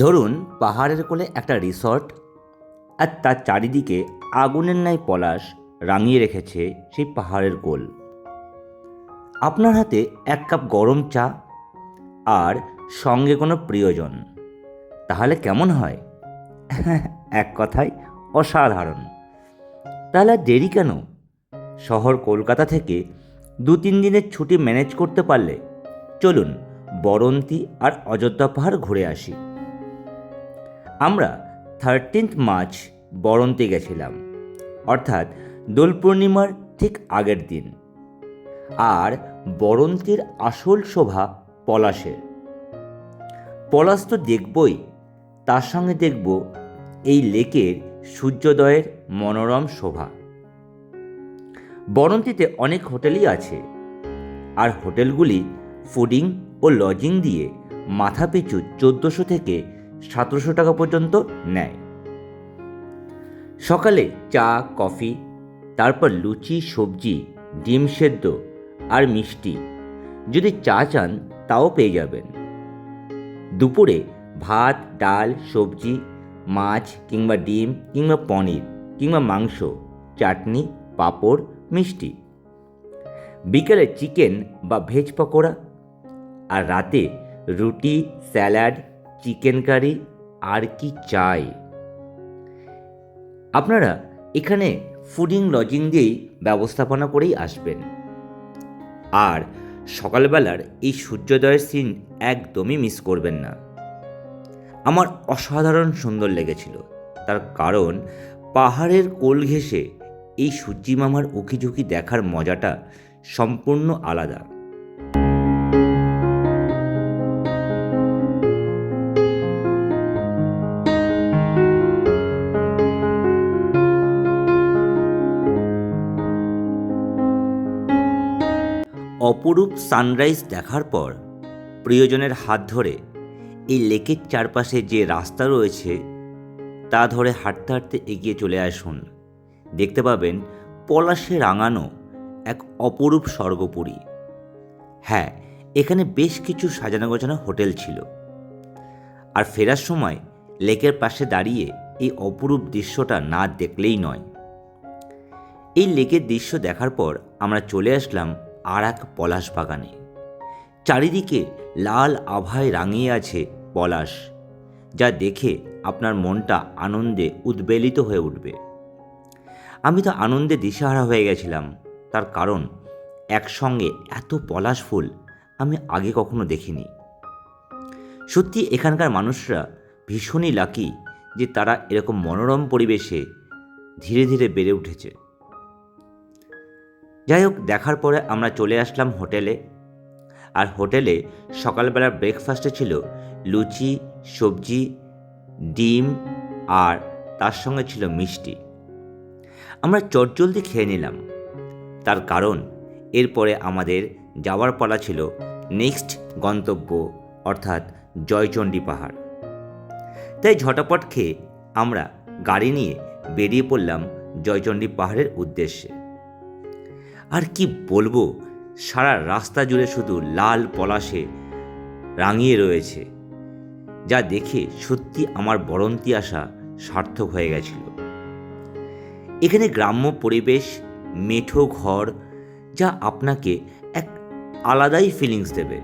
ধরুন, পাহাড়ের কোলে একটা রিসর্ট আর তার চারিদিকে আগুনের ন্যায় পলাশ রাঙিয়ে রেখেছে সেই পাহাড়ের কোল। আপনার হাতে এক কাপ গরম চা আর সঙ্গে কোনো প্রিয়জন, তাহলে কেমন হয়? এক কথায় অসাধারণ। তাহলে দেরি কেন? শহর কলকাতা থেকে দু তিন দিনের ছুটি ম্যানেজ করতে পারলে চলুন বরন্তি আর অযোধ্যা পাহাড় ঘুরে আসি। আমরা থার্টিন্থ মার্চ বরন্তি গেছিলাম, অর্থাৎ দোল পূর্ণিমার ঠিক আগের দিন। আর বরন্তির আসল শোভা পলাশের। পলাশ তো দেখবই, তার সঙ্গে দেখব এই লেকের সূর্যোদয়ের মনোরম শোভা। বরন্তিতে অনেক হোটেলই আছে, আর হোটেলগুলি ফুডিং ও লজিং দিয়ে মাথা পিছু চোদ্দোশো থেকে সতেরোশো টাকা পর্যন্ত নেয়। সকালে চা, কফি, তারপর লুচি, সবজি, ডিম সেদ্ধ আর মিষ্টি। যদি চা চান, তাও পেয়ে যাবেন। দুপুরে ভাত, ডাল, সবজি, মাছ কিংবা ডিম কিংবা পনির কিংবা মাংস, চাটনি, পাঁপড়, মিষ্টি। বিকেলে চিকেন বা ভেজ পকোড়া। আর রাতে রুটি, স্যালাড চিকেন কারি আর কি চাই? আপনারা এখানে ফুডিং লজিং দিয়েই ব্যবস্থাপনা করেই আসবেন। আর সকালবেলার এই সূর্যোদয়ের সিন একদমই মিস করবেন না। আমার অসাধারণ সুন্দর লেগেছিল। তার কারণ, পাহাড়ের কোল ঘেঁষে এই সূর্যি মামার উকিঝুঁকি দেখার মজাটা সম্পূর্ণ আলাদা। অপরূপ সানরাইজ দেখার পর, প্রিয়জনের হাত ধরে, এই লেকের চারপাশে যে রাস্তা রয়েছে, তা ধরে হাঁটতে হাঁটতে এগিয়ে চলে আসুন। দেখতে পাবেন পলাশে রাঙানো এক অপরূপ স্বর্গপুরী। হ্যাঁ এখানে বেশ কিছু সাজানো গোছানো হোটেল ছিল। আর ফেরার সময় লেকের পাশে দাঁড়িয়ে এই অপরূপ দৃশ্যটা না দেখলেই নয়। এই লেকের দৃশ্য দেখার পর আমরা চলে আসলাম আর এক পলাশ বাগানে। চারিদিকে লাল আভায় রাঙিয়ে আছে পলাশ, যা দেখে আপনার মনটা আনন্দে উদ্বেলিত হয়ে উঠবে। আমি তো আনন্দে দিশাহারা হয়ে গেছিলাম, তার কারণ একসঙ্গে এত পলাশ ফুল আমি আগে কখনো দেখিনি। সত্যি এখানকার মানুষরা ভীষণই লাকি যে তারা এরকম মনোরম পরিবেশে ধীরে ধীরে বেড়ে উঠেছে। যাই হোক দেখার পরে আমরা চলে আসলাম হোটেলে। আর হোটেলে সকালবেলার ব্রেকফাস্টে ছিল লুচি, সবজি, ডিম আর তার সঙ্গে ছিল মিষ্টি। আমরা চটজলদি খেয়ে নিলাম। তার কারণ, এরপরে আমাদের যাওয়ার পালা ছিল নেক্সট গন্তব্য, অর্থাৎ জয়চণ্ডী পাহাড়। তাই ঝটাপট খেয়ে আমরা গাড়ি নিয়ে বেরিয়ে পড়লাম জয়চণ্ডী পাহাড়ের উদ্দেশ্যে। আর কি বলব? সারা রাস্তা জুড়ে শুধু লাল পলাশে রাঙিয়ে রয়েছে। যা দেখে সত্যি আমার বরন্তি আসা সার্থক হয়ে গেছিল। এখানে গ্রাম্য পরিবেশ, মেঠো ঘর, যা আপনাকে এক আলাদাই ফিলিংস দেবে।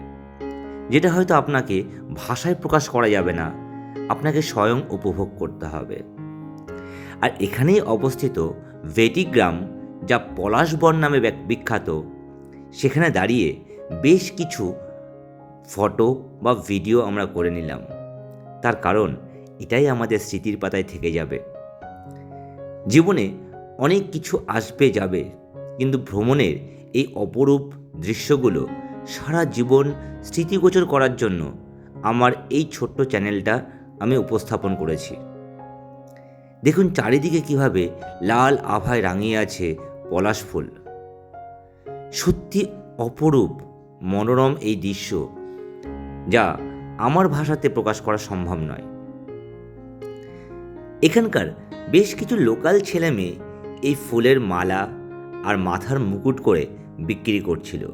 যেটা হয়তো আপনাকে ভাষায় প্রকাশ করা যাবে না, আপনাকে স্বয়ং উপভোগ করতে হবে। আর এখানেই অবস্থিত ভেটিগ্রাম যা পলাশ বন নামে বিখ্যাত। সেখানে দাঁড়িয়ে বেশ কিছু ফটো বা ভিডিও আমরা করে নিলাম। তার কারণ এটাই আমাদের স্মৃতির পাতায় থেকে যাবে। জীবনে অনেক কিছু আসবে যাবে, কিন্তু ভ্রমণের এই অপরূপ দৃশ্যগুলো সারা জীবন স্মৃতিগোচর করার জন্য আমার এই ছোট্ট চ্যানেলটা আমি উপস্থাপন করেছি। দেখুন চারিদিকে কীভাবে লাল আভায় রাঙিয়ে আছে পলাশ ফুল। সত্যি অপরূপ, মনোরম এই দৃশ্য যা আমার ভাষাতে প্রকাশ করা সম্ভব নয়। এখানকার বেশ কিছু লোকাল ছেলে মেয়ে এই ফুলের মালা আর মাথার মুকুট করে বিক্রি করছিল।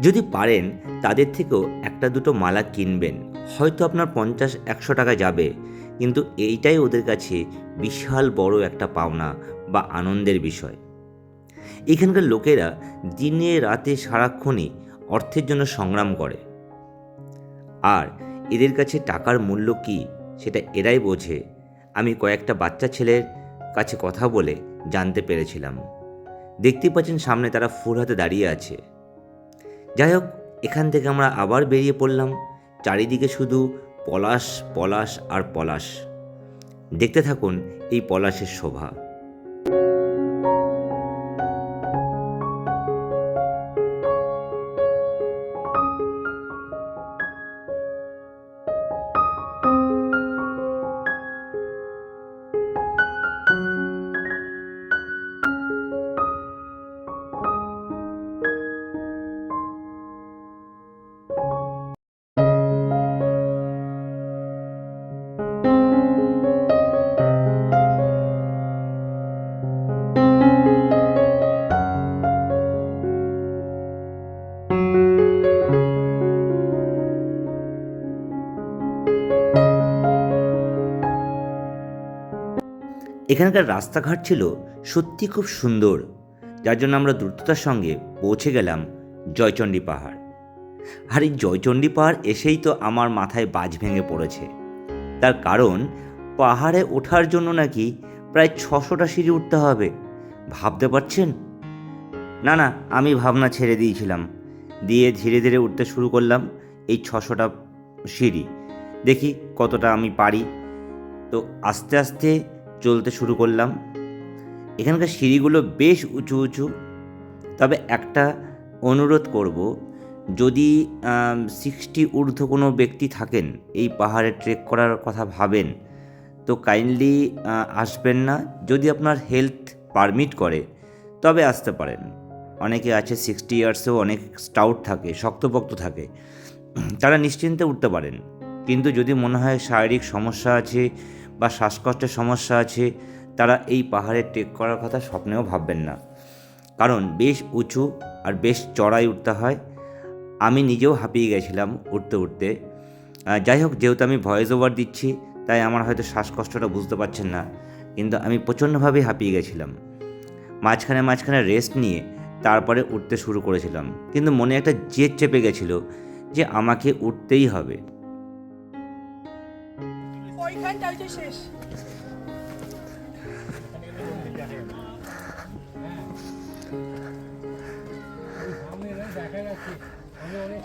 যদি পারেন, তাদের থেকেও একটা দুটো মালা কিনবেন। হয়তো আপনার পঞ্চাশ, একশো টাকা যাবে কিন্তু এইটাই ওদের কাছে বিশাল বড় একটা পাওনা বা আনন্দের বিষয়। এখানকার লোকেরা দিনে রাতে সারাক্ষণই অর্থের জন্য সংগ্রাম করে। আর এদের কাছে টাকার মূল্য কী সেটা এরাই বোঝে। আমি কয়েকটা বাচ্চা ছেলের কাছে কথা বলে জানতে পেরেছিলাম। দেখতে পাচ্ছেন সামনে তারা ফুল হাতে দাঁড়িয়ে আছে। যাই হোক, এখান থেকে আমরা আবার বেরিয়ে পড়লাম। চারিদিকে শুধু পলাশ পলাশ আর পলাশ। দেখতে থাকুন এই পলাশের শোভা। এখানকার রাস্তাঘাট ছিল সত্যি খুব সুন্দর, যার জন্য আমরা দ্রুততার সঙ্গে পৌঁছে গেলাম জয়চণ্ডী পাহাড়। আর এই জয়চণ্ডী পাহাড় এসেই তো আমার মাথায় বাজ ভেঙে পড়েছে। তার কারণ, পাহাড়ে ওঠার জন্য নাকি প্রায় ছশোটা সিঁড়ি উঠতে হবে। ভাবতে পারছেন? না না, আমি ভাবনা ছেড়ে দিয়েছিলাম। দিয়ে ধীরে ধীরে উঠতে শুরু করলাম এই ছশোটা সিঁড়ি। দেখি কতটা আমি পারি। তো আস্তে আস্তে চলতে শুরু করলাম। এখানকার সিঁড়িগুলো বেশ উঁচু উঁচু। তবে একটা অনুরোধ করব, যদি সিক্সটি ঊর্ধ্ব কোনো ব্যক্তি থাকেন, এই পাহাড়ে ট্রেক করার কথা ভাবেন, তো কাইন্ডলি আসবেন না। যদি আপনার হেলথ পারমিট করে, তবে আসতে পারেন। অনেকে আছে সিক্সটি ইয়ার্সেও অনেক স্টাউট থাকে, শক্তপোক্ত থাকে। তারা নিশ্চিন্তে উঠতে পারেন। কিন্তু যদি মনে হয় শারীরিক সমস্যা আছে বা শ্বাসকষ্টের সমস্যা আছে, তারা এই পাহাড়ে ট্রেক করার কথা স্বপ্নেও ভাববেন না। কারণ বেশ উঁচু আর বেশ চড়াই উঠতে হয়। আমি নিজেও হাঁপিয়ে গেছিলাম উঠতে উঠতে। যাই হোক, যেহেতু আমি ভয়েস ওভার দিচ্ছি, তাই আমার হয়তো শ্বাসকষ্টটা বুঝতে পারছেন না, কিন্তু আমি প্রচণ্ডভাবে হাঁপিয়ে গেছিলাম। মাঝখানে মাঝখানে রেস্ট নিয়ে তারপরে উঠতে শুরু করেছিলাম। কিন্তু মনে একটা জেদ চেপে গেছিল যে আমাকে উঠতেই হবে। ওইখানটা ওইটা শেষ।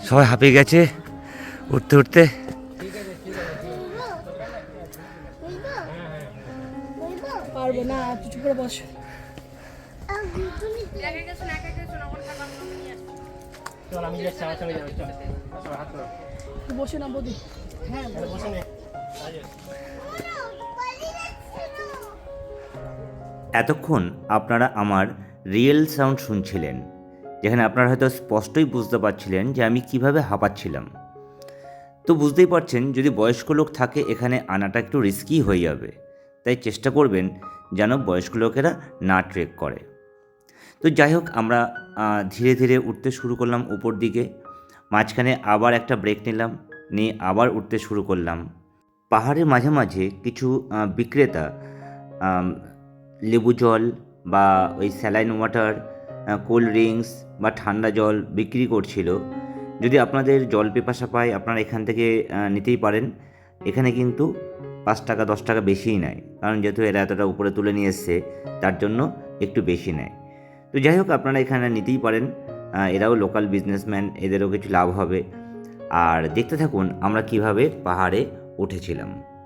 সবাই হাঁপিয়ে গেছে উঠতে উঠতে। পারব না তুই করে বস। বসে না বদি। হ্যাঁ বসে। নে এতক্ষণ আপনারা আমার রিয়েল সাউন্ড শুনছিলেন, যেখানে আপনারা হয়তো স্পষ্টই বুঝতে পারছিলেন যে আমি কীভাবে হাঁপাচ্ছিলাম। তো বুঝতেই পারছেন, যদি বয়স্ক লোক থাকে, এখানে আনাটা একটু রিস্কি হয়ে যাবে। তাই চেষ্টা করবেন যেন বয়স্ক লোকেরা না ট্রেক করে। তো যাই হোক, আমরা ধীরে ধীরে উঠতে শুরু করলাম উপর দিকে। মাঝখানে আবার একটা ব্রেক নিলাম, নিয়ে আবার উঠতে শুরু করলাম। পাহাড়ের মাঝে মাঝে কিছু বিক্রেতা লেবু জল বা ওই স্যালাইন ওয়াটার কোল্ড ড্রিঙ্কস বা ঠান্ডা জল বিক্রি করছিল। যদি আপনাদের জল পেপাসা পায়, আপনারা এখান থেকে নিতেই পারেন। এখানে কিন্তু পাঁচ টাকা, দশ টাকা বেশিই নেয়। কারণ যেহেতু এরা এতটা উপরে তুলে নিয়ে এসছে, তার জন্য একটু বেশি নেয়। তো যাই হোক, আপনারা এখানে নিতেই পারেন। এরাও লোকাল বিজনেসম্যান, এদেরও কিছু লাভ হবে। আর দেখতে থাকুন আমরা কীভাবে পাহাড়ে উঠেছিলাম।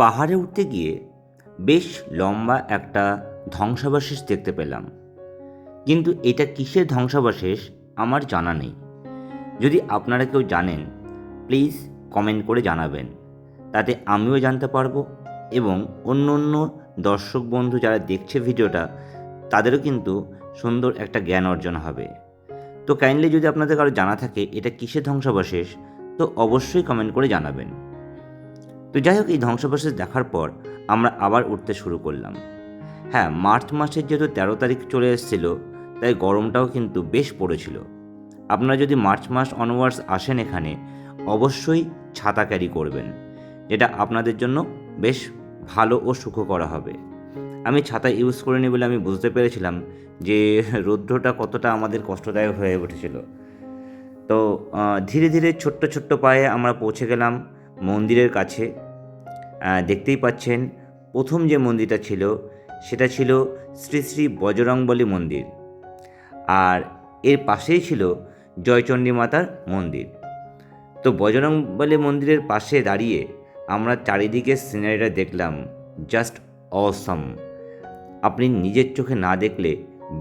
পাহাড়ে উঠতে গিয়ে বেশ লম্বা একটা ধ্বংসাবশেষ দেখতে পেলাম। কিন্তু এটা কিসের ধ্বংসাবশেষ আমার জানা নেই। যদি আপনারা কেউ জানেন, প্লিজ কমেন্ট করে জানাবেন। তাতে আমিও জানতে পারব এবং অন্য অন্য দর্শক বন্ধু যারা দেখছে ভিডিওটা, তাদেরও কিন্তু সুন্দর একটা জ্ঞান অর্জন হবে। তো কাইন্ডলি যদি আপনাদের কারও জানা থাকে এটা কিসের ধ্বংসাবশেষ, তো অবশ্যই কমেন্ট করে জানাবেন। তো যাই হোক, এই ধ্বংসাবশেষ দেখার পর আমরা আবার উঠতে শুরু করলাম। হ্যাঁ মার্চ মাসের যেহেতু তেরো তারিখ চলে এসেছিল, তাই গরমটাও কিন্তু বেশ পড়েছিল। আপনারা যদি মার্চ মাস অনওয়ার্ডস আসেন এখানে, অবশ্যই ছাতা ক্যারি করবেন, যেটা আপনাদের জন্য বেশ ভালো ও সুখকর হবে। আমি ছাতা ইউজ করিনি বলে আমি বুঝতে পেরেছিলাম যে রৌদ্রটা কতটা আমাদের কষ্টদায়ক হয়ে উঠেছিল। তো ধীরে ধীরে ছোট্ট ছোট্ট পায়ে আমরা পৌঁছে গেলাম। মন্দিরের কাছে দেখতেই পাচ্ছেন প্রথম যে মন্দিরটা ছিল, সেটা ছিল শ্রী শ্রী বজরংবলী মন্দির। আর এর পাশেই ছিল জয়চণ্ডী মাতার মন্দির। তো বজরংবলী মন্দিরের পাশে দাঁড়িয়ে আমরা চারিদিকে সিনারিটা দেখলাম জাস্ট অসম আপনি নিজের চোখে না দেখলে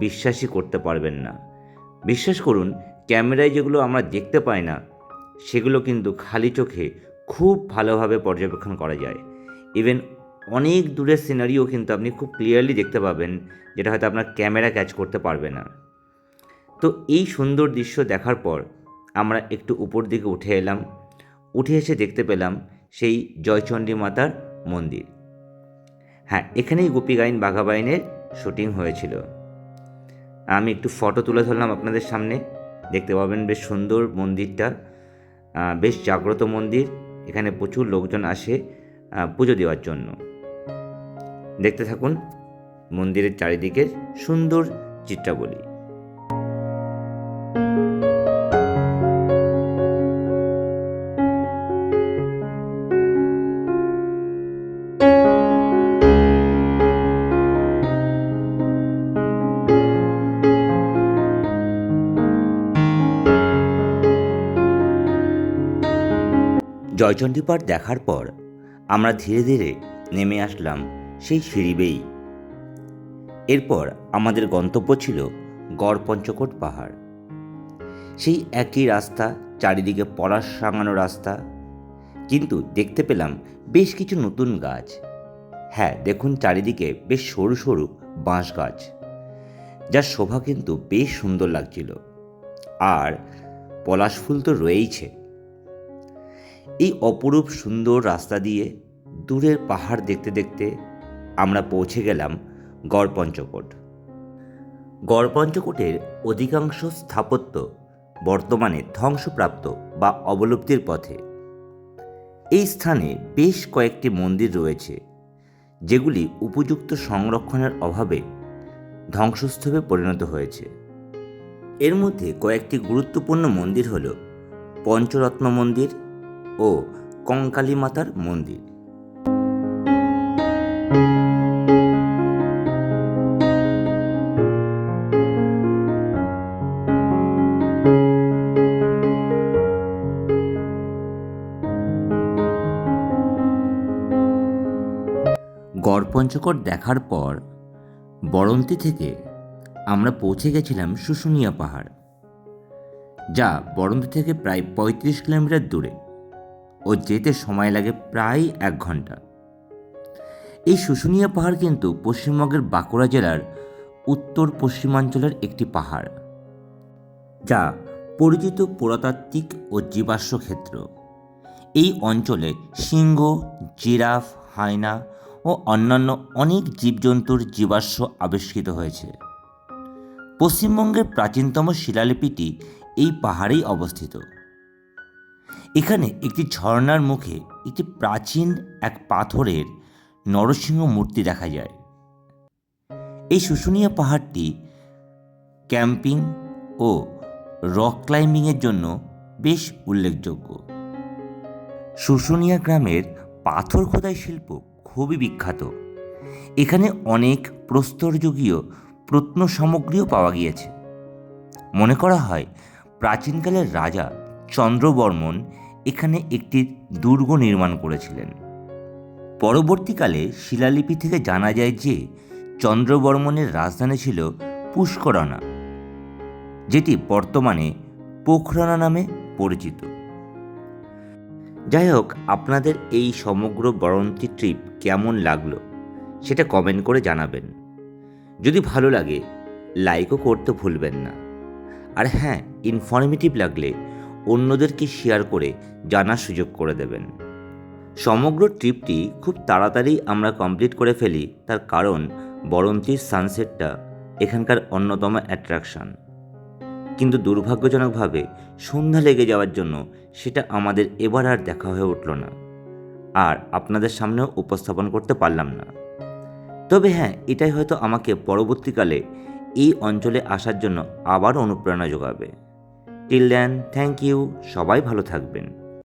বিশ্বাসই করতে পারবেন না। বিশ্বাস করুন, ক্যামেরায় যেগুলো আমরা দেখতে পাই না, সেগুলো কিন্তু খালি চোখে খুব ভালোভাবে পর্যবেক্ষণ করা যায়। ইভেন অনেক দূরের সিনারিও কিন্তু আপনি খুব ক্লিয়ারলি দেখতে পাবেন, যেটা হয়তো আপনার ক্যামেরা ক্যাচ করতে পারবে না। তো এই সুন্দর দৃশ্য দেখার পর আমরা একটু উপর দিকে উঠে এলাম, উঠে এসে দেখতে পেলাম সেই জয়চণ্ডী মাতার মন্দির। হ্যাঁ এখানেই গোপীগাইন বাঘাবাইনের শুটিং হয়েছিল। আমি একটু ফটো তুলে ধরলাম আপনাদের সামনে। দেখতে পাবেন বেশ সুন্দর মন্দিরটা বেশ জাগ্রত মন্দির। এখানে প্রচুর লোকজন আসে পুজো দেওয়ার জন্য। দেখতে থাকুন মন্দিরের চারিদিকের সুন্দর চিত্রাবলী। জয়চণ্ডী পাঠ দেখার পর আমরা ধীরে ধীরে নেমে আসলাম সেই সিঁড়ি বেয়েই এরপর আমাদের গন্তব্য ছিল গড় পঞ্চকোট পাহাড়। সেই একই রাস্তা, চারিদিকে পলাশ সাঙানো রাস্তা। কিন্তু দেখতে পেলাম বেশ কিছু নতুন গাছ। হ্যাঁ দেখুন চারিদিকে বেশ সরু সরু বাঁশ গাছ, যার শোভা কিন্তু বেশ সুন্দর লাগছিল। আর পলাশ ফুল তো রয়েইছে। এই অপরূপ সুন্দর রাস্তা দিয়ে দূরের পাহাড় দেখতে দেখতে আমরা পৌঁছে গেলাম গড়পঞ্চকোট। গড়পঞ্চকোটের অধিকাংশ স্থাপত্য বর্তমানে ধ্বংসপ্রাপ্ত বা অবলুপ্তির পথে। এই স্থানে বেশ কয়েকটি মন্দির রয়েছে, যেগুলি উপযুক্ত সংরক্ষণের অভাবে ধ্বংসস্তূপে পরিণত হয়েছে। এর মধ্যে কয়েকটি গুরুত্বপূর্ণ মন্দির হল পঞ্চরত্ন মন্দির ও কঙ্কালী মাতার মন্দির। গড়পঞ্চকট দেখার পর বরন্তি থেকে আমরা পৌঁছে গেছিলাম শুশুনিয়া পাহাড়, যা বরন্তি থেকে প্রায় পঁয়ত্রিশ কিলোমিটার দূরে। ও যেতে সময় লাগে প্রায় এক ঘণ্টা। এই শুশুনিয়া পাহাড় কিন্তু পশ্চিমবঙ্গের বাঁকুড়া জেলার উত্তর পশ্চিমাঞ্চলের একটি পাহাড়, যা পরিচিত পুরাতাত্ত্বিক ও জীবাশ্ম ক্ষেত্র। এই অঞ্চলে সিংহ, জিরাফ হায়না ও অন্যান্য অনেক জীবজন্তুর জীবাশ্ম আবিষ্কৃত হয়েছে। পশ্চিমবঙ্গের প্রাচীনতম শিলালিপিটি এই পাহাড়েই অবস্থিত। এখানে একটি ঝর্ণার মুখে একটি প্রাচীন এক পাথরের নরসিংহ মূর্তি দেখা যায়। এই শুশুনিয়া পাহাড়টি ক্যাম্পিং ও রক ক্লাইম্বিংয়ের জন্য বেশ উল্লেখযোগ্য। শুশুনিয়া গ্রামের পাথর খোদাই শিল্প খুবই বিখ্যাত। এখানে অনেক প্রস্তরযুগীয় প্রত্ন সামগ্রীও পাওয়া গিয়েছে। মনে করা হয় প্রাচীনকালের রাজা চন্দ্রবর্মন এখানে একটি দুর্গ নির্মাণ করেছিলেন। পরবর্তীকালে শিলালিপি থেকে জানা যায় যে চন্দ্রবর্মনের রাজধানী ছিল পুষ্করণা, যেটি বর্তমানে পোখরানা নামে পরিচিত। যাই হোক আপনাদের এই সমগ্র বরন্তি ট্রিপ কেমন লাগল সেটা কমেন্ট করে জানাবেন। যদি ভালো লাগে লাইকও করতে ভুলবেন না। আর হ্যাঁ ইনফরমেটিভ লাগলে অন্যদেরকে শেয়ার করে জানার সুযোগ করে দেবেন। সমগ্র ট্রিপটি খুব তাড়াতাড়ি আমরা কমপ্লিট করে ফেলি, তার কারণ বরন্তির সানসেটটা এখানকার অন্যতম অ্যাট্রাকশন কিন্তু দুর্ভাগ্যজনকভাবে সন্ধ্যা লেগে যাওয়ার জন্য সেটা আমাদের এবার আর দেখা হয়ে উঠল না। আর আপনাদের সামনেও উপস্থাপন করতে পারলাম না। তবে হ্যাঁ এটাই হয়তো আমাকে পরবর্তীকালে এই অঞ্চলে আসার জন্য আবার অনুপ্রেরণা যোগাবে। টিল দেন থ্যাংক ইউ সবাই ভালো থাকবেন।